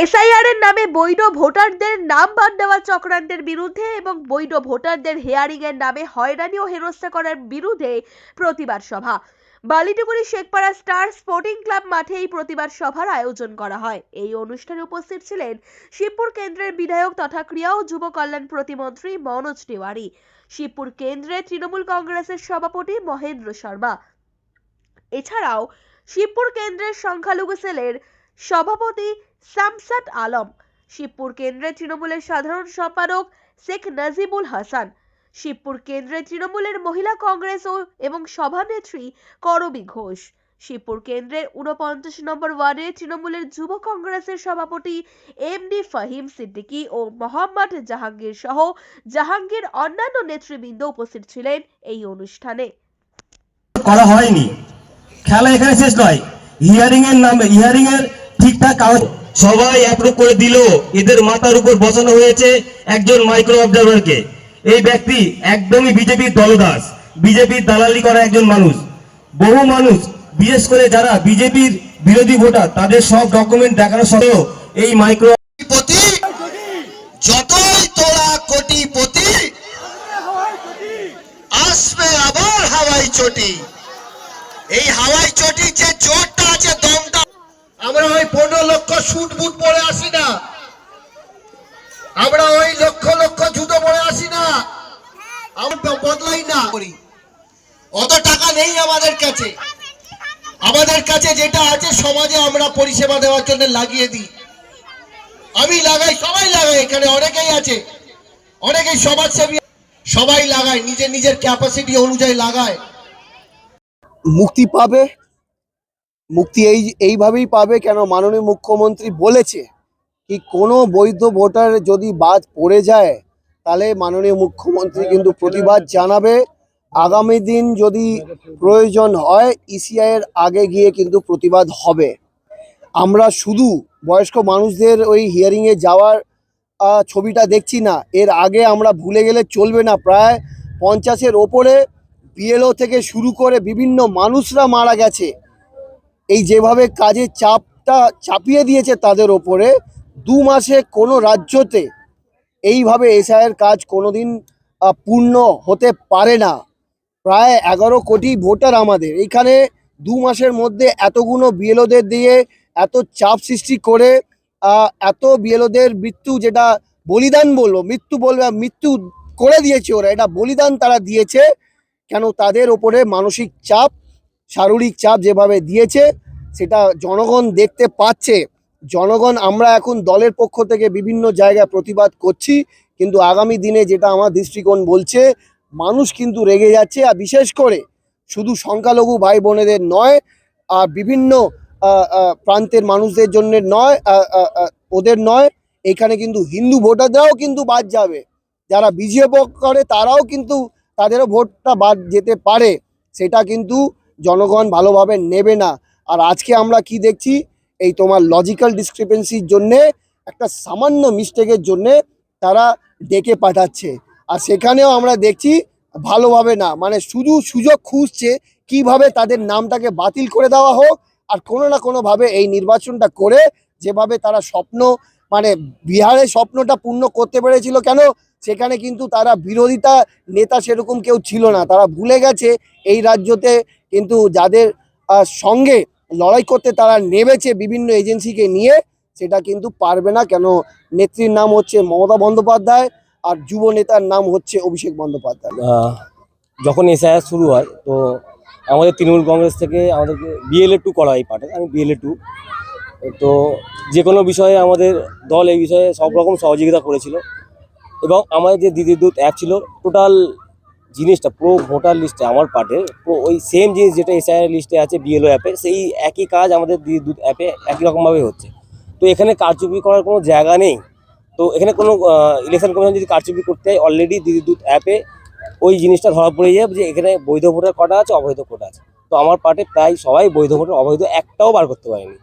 SIR এর নামে বৈধ ভোটারদের নাম বাদ দেওয়া চক্রান্তের বিরুদ্ধে এবং বৈধ ভোটারদের হেয়ারিং এর নামে হয়রানি ও হেনস্থা করার বিরুদ্ধে প্রতিবাদ সভা। Balitukuri Shekhpara star sporting club মাঠে এই প্রতিবাদ সভার আয়োজন করা হয়। এই অনুষ্ঠানে উপস্থিত ছিলেন শিবপুর কেন্দ্রের বিধায়ক তথা ক্রিয়া ও যুব কল্যাণ প্রতিমন্ত্রী মনোজ তিওয়ারি, শিবপুর কেন্দ্রের তৃণমূল কংগ্রেসের সভাপতি মহেন্দ্র শর্মা। এছাড়াও শিবপুর কেন্দ্রের সংখ্যালঘু সেলের সভাপতি শামসাদ আলম, শিবপুর কেন্দ্রের তৃণমূলের সাধারণ সম্পাদক শেখ নাজিবুল হাসান, শিবপুর কেন্দ্রের তৃণমূলের মহিলা কংগ্রেস ও এবং সভানেত্রী করবী ঘোষ, শিবপুর কেন্দ্রের উনপঞ্চাশ নম্বর ওয়ার্ডে তৃণমূলের যুব কংগ্রেসের সভাপতি এম ডি ফাহিম সিদ্দিকী ও মোহাম্মদ জাহাঙ্গীর সহ জাহাঙ্গীর অন্যান্য নেতৃবৃন্দ উপস্থিত ছিলেন এই অনুষ্ঠানে। করা হয়নি। খেলা এখানে শেষ নয়। হিয়ারিং এর নামে হিয়ারিং এর ঠিকঠাক কাগজ সবাই অ্যাপ্রুভ করে দিল। এদের মাথার উপর বসানো হয়েছে একজন মাইক্রো অবজারভারকে এই ব্যক্তি একদমই বিজেপির দলদাস। বিজেপির দালালি করা একজন মানুষ। বহু মানুষ, বিশেষ করে যারা বিজেপির বিরোধী ভোটার, তাদের সব ডকুমেন্ট দেখানো সত্ত্বেও এই মাইক্রো যতই তোরা কোটিপতি, আসবে আবার হাওয়াই চটি। এই হাওয়াই চটি যে জোরটা শুট বুট পরে আসি না। আমরা ওই লক্ষ লক্ষ জুতো পরে আসি না। আমরা বদলাই না করি। অত টাকা নেই আমাদের কাছে। আমাদের কাছে যেটা আছে সমাজে আমরা পরিষেবা দেওয়ার জন্য লাগিয়ে দিই। আমি লাগাই, সবাই লাগাই, এখানে অনেকেই আছে। অনেকেই সমাজসেবী, সবাই লাগায়, নিজের নিজের ক্যাপাসিটি অনুযায়ী লাগায়। মুক্তি পাবে? মুক্তি এই, এইভাবেই পাবে কেন? মাননীয় মুখ্যমন্ত্রী বলেছে কি কোনো বৈধ ভোটার যদি বাদ পড়ে যায়, তাহলে মাননীয় মুখ্যমন্ত্রী কিন্তু প্রতিবাদ জানাবে। আগামী দিন যদি প্রয়োজন হয় ইসিআইয়ের আগে গিয়ে কিন্তু প্রতিবাদ হবে। আমরা শুধু বয়স্ক মানুষদের ওই হিয়ারিংয়ে যাওয়ার ছবিটা দেখছি না। এর আগে আমরা ভুলে গেলে চলবে না প্রায়। পঞ্চাশের ওপরে বিএলও থেকে শুরু করে বিভিন্ন মানুষরা মারা গেছে। এই যেভাবে কাজের চাপটা চাপিয়ে দিয়েছে তাদের ওপরে দু মাসে কোনো রাজ্যতে এইভাবে এসআইয়ের কাজ কোনোদিন আহ, পূর্ণ হতে পারে না। প্রায় এগারো কোটি ভোটার আমাদের। এইখানে দু মাসের মধ্যে এতগুলো বিএলওদের দিয়ে এত চাপ সৃষ্টি করে এত বিএলওদের মৃত্যু যেটা বলিদান বলব মৃত্যু বলবে মৃত্যু করে দিয়েছে ওরা এটা বলিদান তারা দিয়েছে কেন তাদের ওপরে মানসিক চাপ শারীরিক চাপ যেভাবে দিয়েছে, সেটা জনগণ দেখতে পাচ্ছে। জনগণ, আমরা এখন দলের পক্ষ থেকে বিভিন্ন জায়গায় প্রতিবাদ করছি, কিন্তু আগামী দিনে যেটা আমার দৃষ্টিকোণ বলছে, মানুষ কিন্তু রেগে যাচ্ছে। আর বিশেষ করে শুধু সংখ্যালঘু ভাই বোনেদের নয়, আর বিভিন্ন প্রান্তের মানুষদের জন্য নয় ওদের নয়, এখানে কিন্তু হিন্দু ভোটাররাও কিন্তু বাদ যাবে। যারা বিজেপি করে, তারাও কিন্তু তাদেরও ভোটটা বাদ যেতে পারে। সেটা কিন্তু জনগণ ভালোভাবে নেবে না। আর আজকে আমরা কি দেখছি? এই তোমার লজিক্যাল ডিসক্রিপেন্সির জন্যে, একটা সামান্য মিস্টেকের জন্যে তারা ডেকে পাঠাচ্ছে। আর সেখানেও আমরা দেখছি ভালোভাবে না। মানে শুধু সুযোগ খুঁজছে কীভাবে তাদের নামটাকে বাতিল করে দেওয়া হোক, আর কোনো না কোনোভাবে এই নির্বাচনটা করে যেভাবে তারা স্বপ্ন মানে বিহারের স্বপ্নটা পূর্ণ করতে পেরেছিল কেন? সেখানে কিন্তু তারা বিরোধিতা নেতা সেরকম কেউ ছিল না। তারা ভুলে গেছে এই রাজ্যতে কিন্তু যাদের সঙ্গে লড়াই করতে তারা নেমেছে বিভিন্ন এজেন্সিকে নিয়ে, সেটা কিন্তু পারবে না। কেন? নেত্রীর নাম হচ্ছে মমতা বন্দ্যোপাধ্যায় আর যুব নেতার নাম হচ্ছে অভিষেক বন্দ্যোপাধ্যায়। যখন এসআইআর শুরু হয়, তো আমাদের তৃণমূল কংগ্রেস থেকে আমাদেরকে বিএলএ টু করা এই পার্টে, আমি বিএলএ টু তো যে কোনো বিষয়ে আমাদের দল এই বিষয়ে সব রকম সহযোগিতা করেছিল। এবং আমাদের যে দিদির দূত অ্যাপ ছিল টোটাল জিনিসটা, পুরো ভোটার লিস্টে আমার পার্টে পুরো ওই সেম জিনিস যেটা এসআইআর লিস্টে আছে বিএলও অ্যাপে সেই একই কাজ আমাদের অ্যাপে একই রকমভাবে হচ্ছে। তো এখানে কারচুপি করার কোনো জায়গা নেই। তো এখানে কোনো ইলেকশন কমিশন যদি কারচুপি করতে হয় অলরেডি দিদির দূত অ্যাপে ওই জিনিসটা ধরা পড়ে যাবে যে এখানে বৈধ ভোটার কটা আছে, অবৈধ কোটা আছে। তো আমার পার্টে প্রায় সবাই বৈধ ভোটার, অবৈধ একটাও বার করতে পারেনি।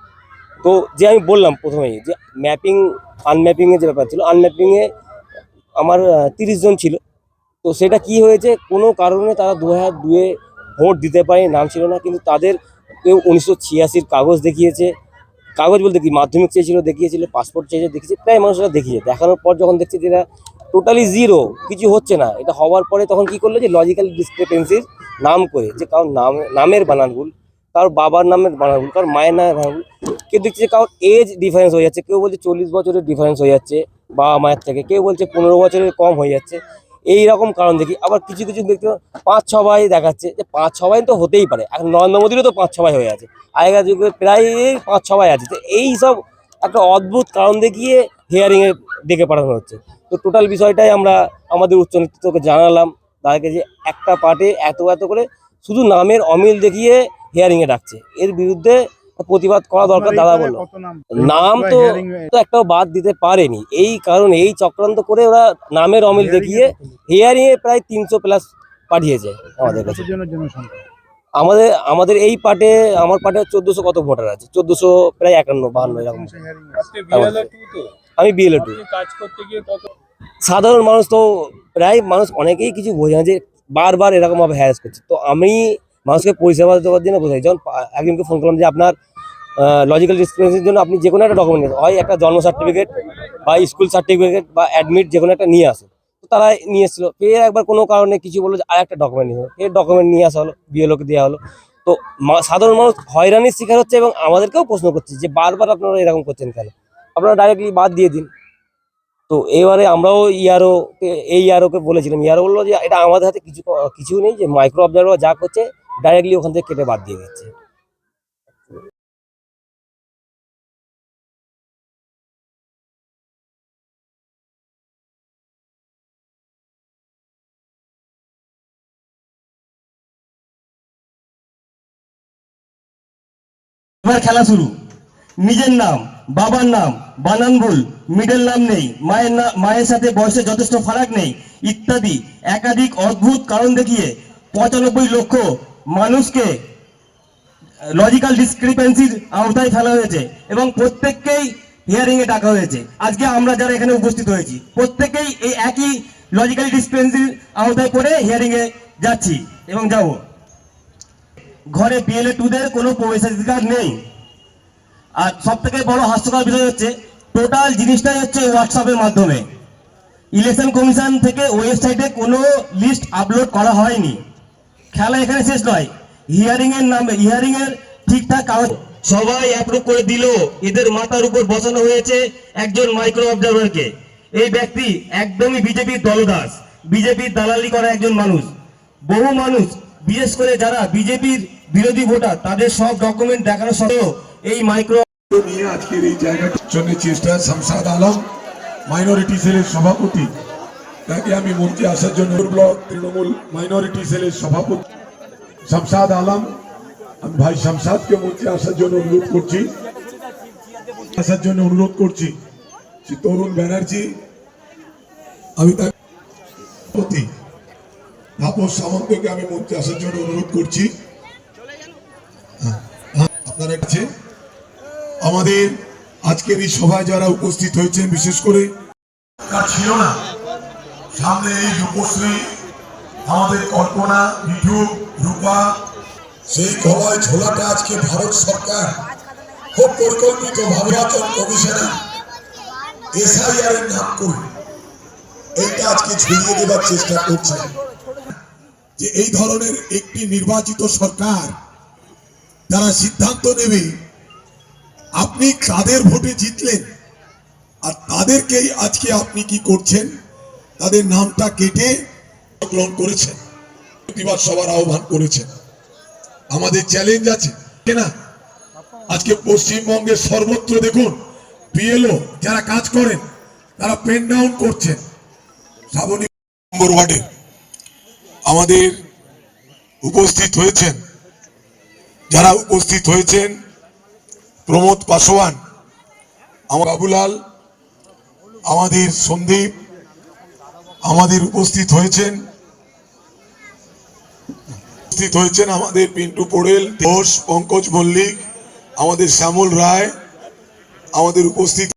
তো যে আমি বললাম প্রথমেই যে ম্যাপিং আনম্যাপিংয়ের যে ব্যাপার ছিল আনম্যাপিংয়ে আমার তিরিশ জন ছিল। তো সেটা কি হয়েছে? কোনো কারণে তারা দু হাজার দুয়ে ভোট দিতে পারে নাম ছিল না, কিন্তু তাদের কেউ উনিশশো ছিয়াশির কাগজ দেখিয়েছে। কাগজ বলতে কি? মাধ্যমিক চেয়েছিল, দেখিয়েছিল পাসপোর্ট চেয়েছিল দেখিয়েছে, প্রায় মানুষরা দেখিয়েছে। দেখানোর পর যখন দেখছে যে এরা টোটালি জিরো কিছু হচ্ছে না। এটা হওয়ার পরে তখন কি করল যে লজিক্যাল ডিসক্রিপেন্সির নাম করে, যে কারোর নাম, নামের বানান ভুল কারোর বাবার নামের বানান ভুল কারোর মায়ের নামের বানান ভুল কেউ দেখছে যে কারোর এজ ডিফারেন্স হয়ে যাচ্ছে, কেউ বলছে চল্লিশ বছরের ডিফারেন্স হয়ে যাচ্ছে বাবা মায়ের থেকে, কেউ বলছে পনেরো বছরের কম হয়ে যাচ্ছে। এই রকম কারণ দেখি। আবার কিছু কিছু ব্যক্তি পাঁচ ছ ভাই দেখাচ্ছে যে পাঁচ ছ ভাই তো হতেই পারে। এখন নরেন্দ্র মোদীরও তো পাঁচ ছ ভাই হয়ে আছে। আগেকার যুগে প্রায় পাঁচ ছ ভাই আছে। তো এই সব একটা অদ্ভুত কারণ দেখিয়ে হিয়ারিংয়ে ডেকে পাঠানো হচ্ছে। তো টোটাল বিষয়টাই আমরা আমাদের উচ্চ নেতৃত্বকে জানালাম। তাদেরকে যে একটা পার্টে এত এত করে শুধু নামের অমিল দেখিয়ে হিয়ারিংয়ে ডাকছে। এর বিরুদ্ধে প্রতিবাদ করা দরকার দাদা বলল নাম? তো তো একটাও বাদ দিতে পারেনি। এই কারণে এই চক্রান্ত করে ওরা নামের অমিল দেখিয়ে হিয়ারিং এ প্রায় তিনশো প্লাস পাঠিয়েছে আমাদের কাছে। আমাদের আমাদের এই পার্টে আমার পার্টে চোদ্দশো কত ভোটার আছে? চোদ্দশো প্রায় একান্ন বাহান্ন এরকম। আমি বিএলএ টু কাজ করতে গিয়ে কত সাধারণ মানুষ তো প্রায় মানুষ অনেকেই কিছু বোঝে না যে বারবার এরকমভাবে হ্যারাস করছে। তো আমি মানুষকে পরিষেবা দেওয়ার জন্য বোঝাই যেমন পা- একজনকে ফোন করলাম যে আপনার লজিক্যাল ডিসপ্লেন্সের জন্য আপনি যে কোনো একটা ডকুমেন্ট হয় একটা জন্ম সার্টিফিকেট বা স্কুল সার্টিফিকেট বা অ্যাডমিট যে কোনো একটা নিয়ে আসো তো তারা নিয়ে এসেছিল। ফের একবার কোনো কারণে কিছু বলল যে আর একটা ডকুমেন্ট নিয়ে। ফের ডকুমেন্ট নিয়ে আসা হলো বিএলওকে দেওয়া হলো। তো সাধারণ মানুষ হয়রানির শিকার হচ্ছে এবং আমাদেরকেও প্রশ্ন করছে যে বারবার আপনারা এরকম করছেন কেন? আপনারা ডাইরেক্টলি বাদ দিয়ে দিন। তো এবারে আমরাও ইয়ারও এই ইয়ারোকে বলেছিলাম। ইয়ারও বলল যে এটা আমাদের হাতে কিছু কিছু নেই যে মাইক্রো অবজারভার যা করছে ডাইরেক্টলি ওখান থেকে কেটে বাদ দিয়ে দিচ্ছে। এবার খেলা শুরু। নিজের নাম, বাবার নাম, বানান ভুল মিডল নাম নেই, মায়ের না মায়ের সাথে বয়সে যথেষ্ট ফারাক নেই, ইত্যাদি একাধিক অদ্ভুত কারণ দেখিয়ে পঁচানব্বই লক্ষ মানুষকে লজিক্যাল ডিসক্রিপেন্সির আওতায় ফেলা হয়েছে এবং প্রত্যেককেই হিয়ারিং এ ডাকা হয়েছে। আজকে আমরা যারা এখানে উপস্থিত হয়েছি, প্রত্যেকেই এই একই লজিক্যাল ডিসক্রিপেন্সির আওতায় পড়ে হিয়ারিং এ যাচ্ছি এবং যাব। ঘরে বিএলএ টুদের কোনো প্রবেশাধিকার নেই। আর সব থেকে বড় হাস্যকর বিষয় হচ্ছে টোটাল জিনিসটাই হচ্ছে হোয়াটসঅ্যাপের মাধ্যমে। ইলেকশন কমিশন থেকে ওয়েবসাইটে কোনো লিস্ট আপলোড করা হয়নি। খেলা এখানে শেষ নয়। হিয়ারিং এর নামে হিয়ারিং এর ঠিকঠাক কাগজ সবাই অ্যাপ্রুভ করে দিল। এদের মাথার উপর বসানো হয়েছে একজন মাইক্রো অবজারভারকে এই ব্যক্তি একদমই বিজেপির দলদাস। বিজেপির দালালি করা একজন মানুষ। বহু মানুষ, বিশেষ করে যারা বিজেপির বিরোধী ভোটার, তাদের সব ডকুমেন্ট দেখানো সত্ত্বেও এই মাইক্রো নিয়ে আজকের এই জায়গাটার জন্য চেষ্টা শামসাদ আলম মাইনরিটি সেলের সভাপতি। তাকে আমি মঞ্চে আসার জন্য ব্লক তৃণমূল মাইনরিটি সেলের সভাপতি শামসাদ আলম। আমি ভাই শামসাদকে মঞ্চে আসার জন্য অনুরোধ করছি। আসার জন্য অনুরোধ করছি শ্রী তরুণ ব্যানার্জি, আমি প্রতি তাপস সামন্তকে আমি মঞ্চে আসার জন্য অনুরোধ করছি। আপনার আমাদের আজকের এই সভায় যারা উপস্থিত হয়েছেন, বিশেষ করে ছিল না। সামনে এই রূপশ্রী, আমাদের কল্পনা, মিঠু, রূপা, সেই গলায় ঝোলাটা আজকে ভারত সরকার খুব পরিকল্পিত নির্বাচন কমিশনার এসআইআর এর নাম করে এইটা আজকে ছড়িয়ে দেবার চেষ্টা করছে। যে এই ধরনের একটি নির্বাচিত সরকার তারা সিদ্ধান্ত নেবে, আপনি কাদের ভোটে জিতলেন? আর তাদেরকেই আজকে আপনি কি করছেন? তাদের নামটা কেটে গ্রহণ করেছেন। প্রতিবাদ সবার আহ্বান করেছেন। আমাদের চ্যালেঞ্জ আছে না? আজকে পশ্চিমবঙ্গের সর্বত্র দেখুন বিএলও যারা কাজ করেন, তারা পেন ডাউন করছেন। নম্বর ওয়ার্ডে আমাদের উপস্থিত হয়েছেন যারা উপস্থিত হয়েছেন, প্রমোদ পাশোয়ান আমার বাবুলাল, আমাদের সন্দীপ, আমাদের উপস্থিত হয়েছেন উপস্থিত হয়েছেন আমাদের পিন্টু পোড়েল, ঘোষ, পঙ্কজ মল্লিক, আমাদের শ্যামল রায়, আমাদের উপস্থিত